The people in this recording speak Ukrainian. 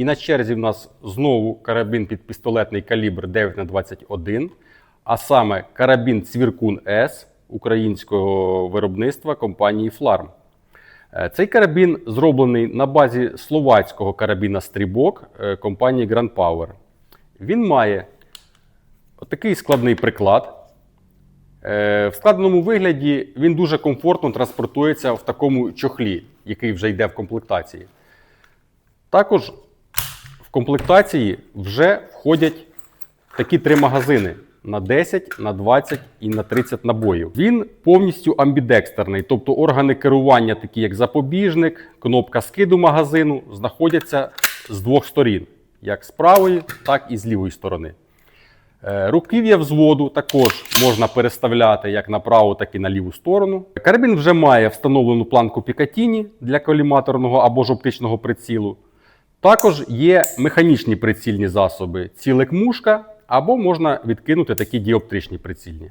І на черзі в нас знову карабін під пістолетний калібр 9х21, а саме карабін Цвіркун С українського виробництва компанії Фларм. Е, Цей карабін зроблений на базі словацького карабіна Стрібок е, компанії Grand Power. Він має отакий складний приклад. Е, В складеному вигляді він дуже комфортно транспортується в такому чохлі, який вже йде в комплектації. Також в комплектації вже входять такі три магазини на 10, на 20 і на 30 набоїв. Він повністю амбідекстерний, тобто органи керування, такі як запобіжник, кнопка скиду магазину, знаходяться з двох сторін, як з правої, так і з лівої сторони. Е, Руків'я взводу також можна переставляти як на праву, так і на ліву сторону. Карабін вже має встановлену планку Пікатіні для коліматорного або ж оптичного прицілу. Також є механічні прицільні засоби, цілик мушка, або можна відкинути такі діоптричні прицільні.